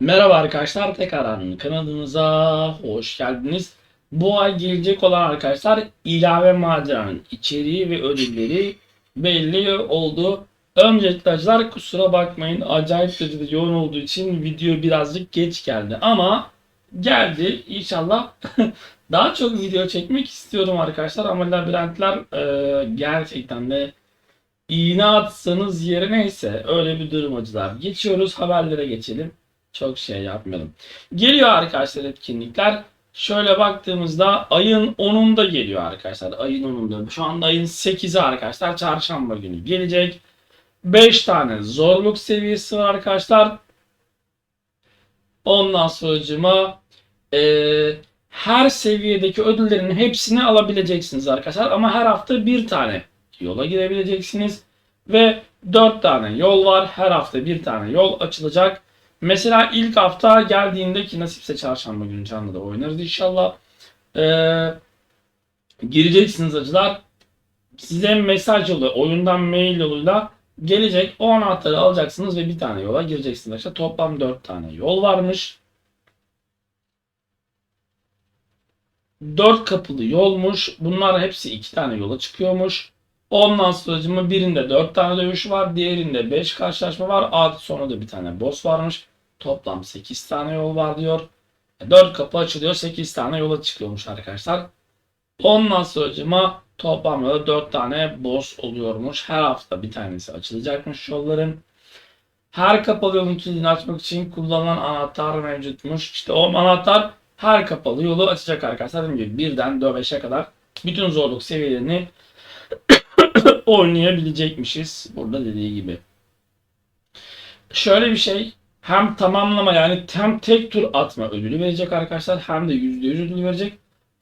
Merhaba arkadaşlar, tekrardan kanalımıza hoş geldiniz. Bu ay gelecek olan arkadaşlar ilave maceranın içeriği ve ödülleri belli oldu. Öncelikle arkadaşlar kusura bakmayın acayip derecede yoğun olduğu için video birazcık geç geldi ama geldi inşallah daha çok video çekmek istiyorum arkadaşlar ama labirentler e, gerçekten de iğne atsanız yere neyse öyle bir durum acılar. Geçiyoruz haberlere geçelim. Çok şey yapmayalım. Geliyor arkadaşlar etkinlikler. Şöyle baktığımızda ayın 10'unda geliyor arkadaşlar. Ayın 10'unda. Şu anda ayın 8'i arkadaşlar. Çarşamba günü gelecek. 5 tane zorluk seviyesi var arkadaşlar. Ondan sonracıma eee her seviyedeki ödüllerin hepsini alabileceksiniz arkadaşlar. Ama her hafta bir tane yola girebileceksiniz. Ve 4 tane yol var. Her hafta bir tane yol açılacak. Mesela ilk hafta geldiğinde ki nasipse çarşamba günü canlı da oynarız inşallah. Ee, gireceksiniz acılar. Size mesaj yolu, oyundan mail yoluyla gelecek. O anahtarı alacaksınız ve bir tane yola gireceksiniz. İşte toplam 4 tane yol varmış. 4 kapılı yolmuş. Bunlar hepsi 2 tane yola çıkıyormuş. Ondan sonracıma birinde 4 tane dövüş var. Diğerinde 5 karşılaşma var. Artı sonra da bir tane boss varmış. Toplam 8 tane yol var diyor. 4 kapı açılıyor. 8 tane yola çıkıyormuş arkadaşlar. Ondan sonracıma toplamda 4 tane boss oluyormuş. Her hafta bir tanesi açılacakmış yolların. Her kapalı yolun kilidini açmak için kullanılan anahtar mevcutmuş. İşte o anahtar her kapalı yolu açacak arkadaşlar. Dediğim gibi birden 5'e kadar bütün zorluk seviyelerini oynayabilecekmişiz. Burada dediği gibi. Şöyle bir şey hem tamamlama yani hem tek tur atma ödülü verecek arkadaşlar hem de %100 ödül verecek.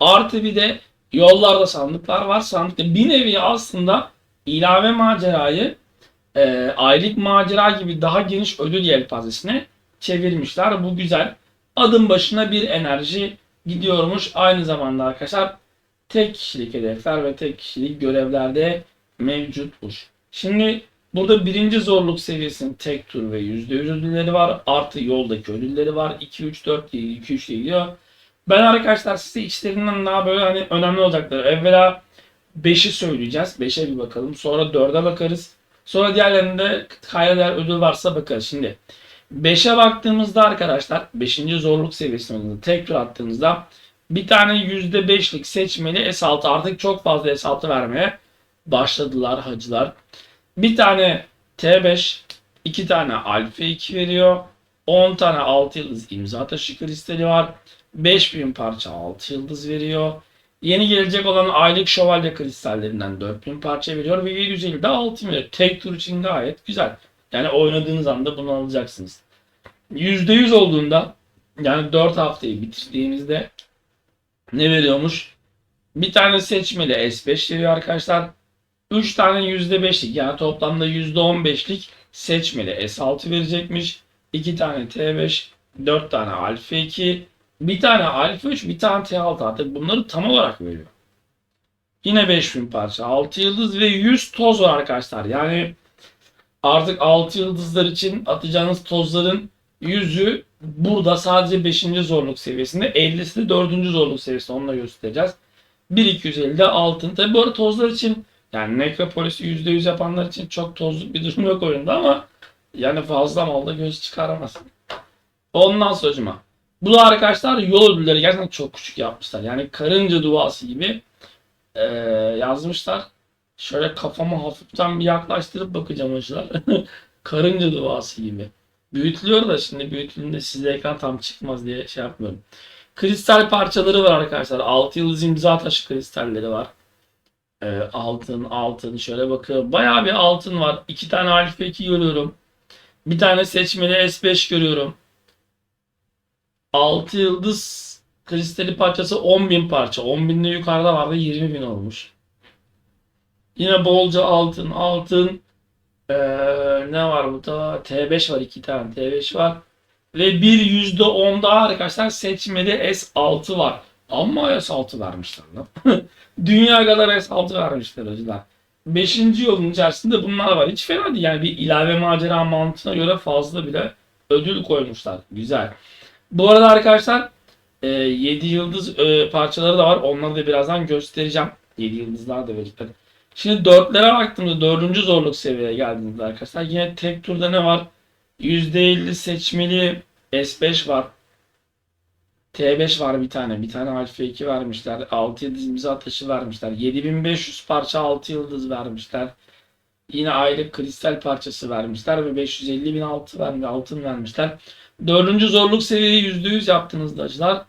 Artı bir de yollarda sandıklar var. Sandıkta bir nevi aslında ilave macerayı e, aylık macera gibi daha geniş ödül yelpazesine çevirmişler. Bu güzel. Adım başına bir enerji gidiyormuş. Aynı zamanda arkadaşlar tek kişilik hedefler ve tek kişilik görevlerde mevcutmuş. Şimdi burada birinci zorluk seviyesinin tek tur ve %100 ödülleri var. Artı yoldaki ödülleri var. 2, 3, 4 diye 2, 3 diye gidiyor. Ben arkadaşlar size içlerinden daha böyle hani önemli olacakları. Evvela 5'i söyleyeceğiz. 5'e bir bakalım. Sonra 4'e bakarız. Sonra diğerlerinde kayda ödül varsa bakarız. Şimdi 5'e baktığımızda arkadaşlar 5. zorluk seviyesinde tek tur attığınızda bir tane %5'lik seçmeli S6 artık çok fazla S6 vermeye başladılar hacılar. Bir tane T5, iki tane Alfa 2 veriyor. 10 tane 6 yıldız imza taşı kristali var. 5000 parça 6 yıldız veriyor. Yeni gelecek olan aylık şövalye kristallerinden 4000 parça veriyor ve 750 de altın veriyor. Tek tur için gayet güzel. Yani oynadığınız anda bunu alacaksınız. %100 olduğunda yani 4 haftayı bitirdiğimizde ne veriyormuş? Bir tane seçmeli S5 veriyor arkadaşlar. 3 tane %5'lik yani toplamda %15'lik seçmeli S6 verecekmiş. 2 tane T5, 4 tane Alfa 2, bir tane Alfa 3, bir tane T6 artık bunları tam olarak veriyor. Yine 5000 parça, 6 yıldız ve 100 toz var arkadaşlar. Yani artık 6 yıldızlar için atacağınız tozların yüzü burada sadece 5. zorluk seviyesinde, 50'si de 4. zorluk seviyesinde onu da göstereceğiz. 1250'de altın. Tabi bu arada tozlar için yani Necropolis'i %100 yapanlar için çok tozluk bir durum yok oyunda ama yani fazla malda göz çıkaramaz. Ondan sonra bu da arkadaşlar yol ödülleri gerçekten çok küçük yapmışlar. Yani karınca duası gibi eee, yazmışlar. Şöyle kafamı hafiften bir yaklaştırıp bakacağım hocalar. karınca duası gibi. Büyütülüyor da şimdi büyütüldüğünde size ekran tam çıkmaz diye şey yapmıyorum. Kristal parçaları var arkadaşlar. 6 yıldız imza taşı kristalleri var. Ee, altın, altın. Şöyle bakıyorum. Bayağı bir altın var. İki tane alfa 2 görüyorum. Bir tane seçmeli S5 görüyorum. 6 yıldız kristali parçası 10.000 parça. 10.000'de yukarıda vardı 20.000 olmuş. Yine bolca altın, altın. Ee, ne var burada? T5 var. iki tane T5 var. Ve bir %10 daha arkadaşlar seçmeli S6 var. Ama S6 vermişler lan. Dünya kadar S6 vermişler hocam. Beşinci yolun içerisinde bunlar var. Hiç fena değil. Yani bir ilave macera mantığına göre fazla bile ödül koymuşlar. Güzel. Bu arada arkadaşlar 7 yıldız e, parçaları da var. Onları da birazdan göstereceğim. 7 yıldızlar da verecekler. Şimdi dörtlere baktığımda dördüncü zorluk seviyeye geldiğimizde arkadaşlar yine tek turda ne var? %50 seçmeli S5 var. T5 var bir tane. Bir tane Alfa 2 vermişler. 6 yıldız imza taşı vermişler. 7500 parça 6 yıldız vermişler. Yine aylık kristal parçası vermişler ve 550 bin altı vermiş, altın vermişler. Dördüncü zorluk seviyeyi %100 yaptığınızda acılar.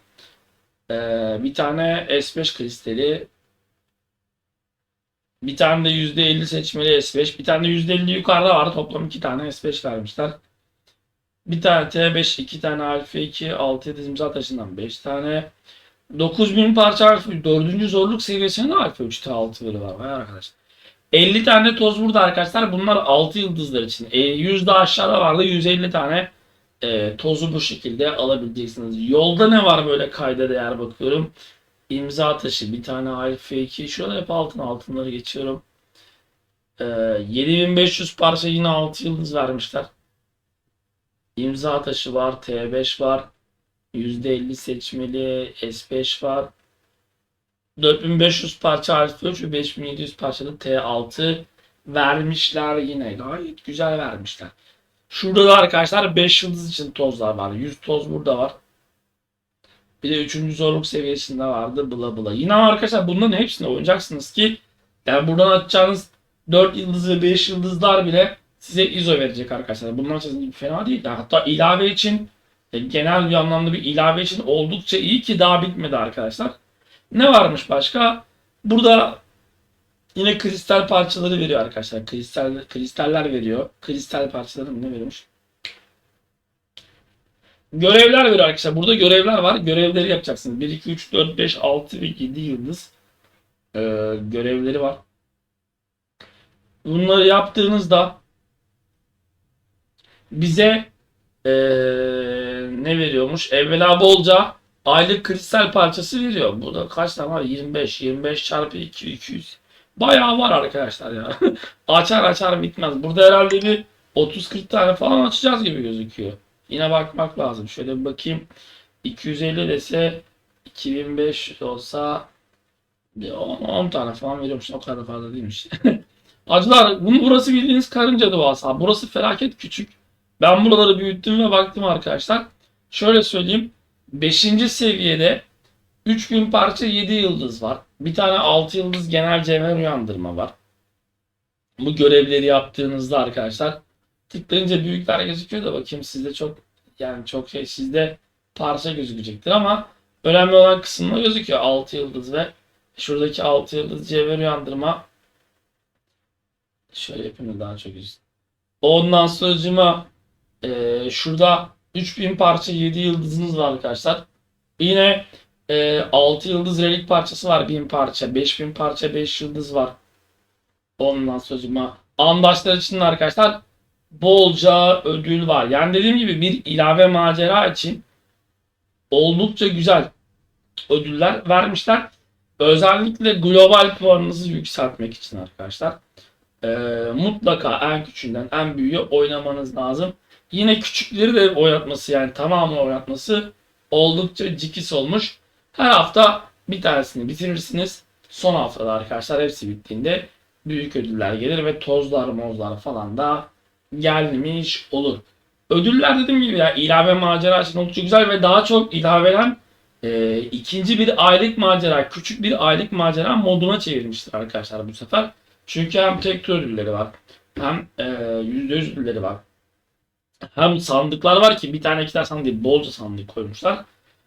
Ee, bir tane S5 kristali. Bir tane de %50 seçmeli S5. Bir tane de %50 yukarıda var. Toplam iki tane S5 vermişler. Bir tane T5, iki tane Alfa 2, 6 yıldız imza taşından 5 tane. 9000 parça Alfa 3. Dördüncü zorluk seviyesinde Alfa 3'te 6 veri var. Vay arkadaşlar. 50 tane toz burada arkadaşlar. Bunlar 6 yıldızlar için. E, 100 de aşağıda vardı. 150 tane e, tozu bu şekilde alabileceksiniz. Yolda ne var böyle kayda değer bakıyorum. İmza taşı bir tane alfa 2. Şurada hep altın altınları geçiyorum. E, 7500 parça yine 6 yıldız vermişler. İmza taşı var. T5 var. %50 seçmeli S5 var. 4500 parça 3 ve 5700 parçalı T6 vermişler yine. Gayet güzel vermişler. Şurada da arkadaşlar 5 yıldız için tozlar var. 100 toz burada var. Bir de 3. zorluk seviyesinde vardı bla bla. Yine arkadaşlar bunların hepsini oynayacaksınız ki yani buradan atacağınız 4 yıldız ve 5 yıldızlar bile size ISO verecek arkadaşlar. Bunlar için fena değil. Hatta ilave için genel bir anlamda bir ilave için oldukça iyi ki daha bitmedi arkadaşlar. Ne varmış başka? Burada yine kristal parçaları veriyor arkadaşlar. Kristal kristaller veriyor. Kristal parçaları mı ne veriyormuş? Görevler veriyor arkadaşlar. Burada görevler var. Görevleri yapacaksınız. 1, 2, 3, 4, 5, 6 ve 7 yıldız ee, görevleri var. Bunları yaptığınızda bize ee, ne veriyormuş? Evvela bolca aylık kristal parçası veriyor. Burada kaç tane var? 25. 25 çarpı 2, 200. Bayağı var arkadaşlar ya. açar açar bitmez. Burada herhalde bir 30-40 tane falan açacağız gibi gözüküyor. Yine bakmak lazım. Şöyle bir bakayım. 250 dese 2500 olsa bir 10, 10 tane falan veriyormuş. O kadar fazla değilmiş. Acılar bunu burası bildiğiniz karınca duası. Burası felaket küçük. Ben buraları büyüttüm ve baktım arkadaşlar. Şöyle söyleyeyim. 5. seviyede 3000 parça 7 yıldız var. Bir tane 6 yıldız genel cevher uyandırma var. Bu görevleri yaptığınızda arkadaşlar tıklayınca büyükler gözüküyor da bakayım sizde çok yani çok şey sizde parça gözükecektir ama önemli olan kısımda gözüküyor 6 yıldız ve şuradaki 6 yıldız cevher uyandırma şöyle yapayım da daha çok gözüksün. Ondan sonracıma e, şurada 3000 parça 7 yıldızınız var arkadaşlar. Yine e, 6 yıldız relik parçası var 1000 parça. 5000 parça 5 yıldız var. Ondan sözüme andaşlar için arkadaşlar bolca ödül var. Yani dediğim gibi bir ilave macera için oldukça güzel ödüller vermişler. Özellikle global puanınızı yükseltmek için arkadaşlar. E, mutlaka en küçüğünden en büyüğü oynamanız lazım. Yine küçükleri de oynatması yani tamamını oynatması oldukça cikis olmuş. Her hafta bir tanesini bitirirsiniz. Son haftada arkadaşlar hepsi bittiğinde büyük ödüller gelir ve tozlar mozlar falan da gelmiş olur. Ödüller dediğim gibi ya ilave macera için oldukça güzel ve daha çok ilaveden e, ikinci bir aylık macera, küçük bir aylık macera moduna çevirmiştir arkadaşlar bu sefer. Çünkü hem tek tur ödülleri var hem e, %100 ödülleri var. Hem sandıklar var ki bir tane iki tane sandık bolca sandık koymuşlar.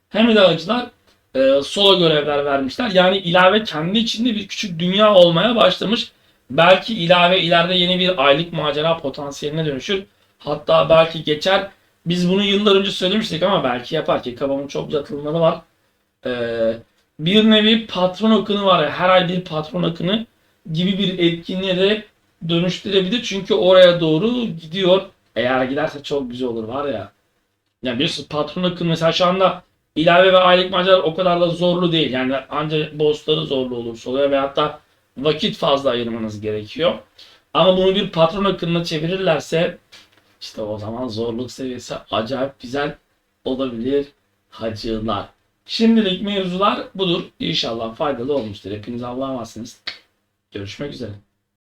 Hem acılar e, solo görevler vermişler. Yani ilave kendi içinde bir küçük dünya olmaya başlamış. Belki ilave ileride yeni bir aylık macera potansiyeline dönüşür. Hatta belki geçer. Biz bunu yıllar önce söylemiştik ama belki yapar ki kafamın çok uzatılmaları var. Ee, bir nevi patron akını var ya her ay bir patron akını gibi bir etkinliğe de dönüştürebilir. Çünkü oraya doğru gidiyor. Eğer giderse çok güzel olur var ya. Yani biliyorsunuz patron akını mesela şu anda ilave ve aylık maceralar o kadar da zorlu değil. Yani ancak bossları zorlu olursa oluyor ve hatta vakit fazla ayırmanız gerekiyor. Ama bunu bir patron akınına çevirirlerse İşte o zaman zorluk seviyesi acayip güzel olabilir hacılar. Şimdilik mevzular budur. İnşallah faydalı olmuştur. Hepiniz Allah'a emanetsiniz. Görüşmek üzere.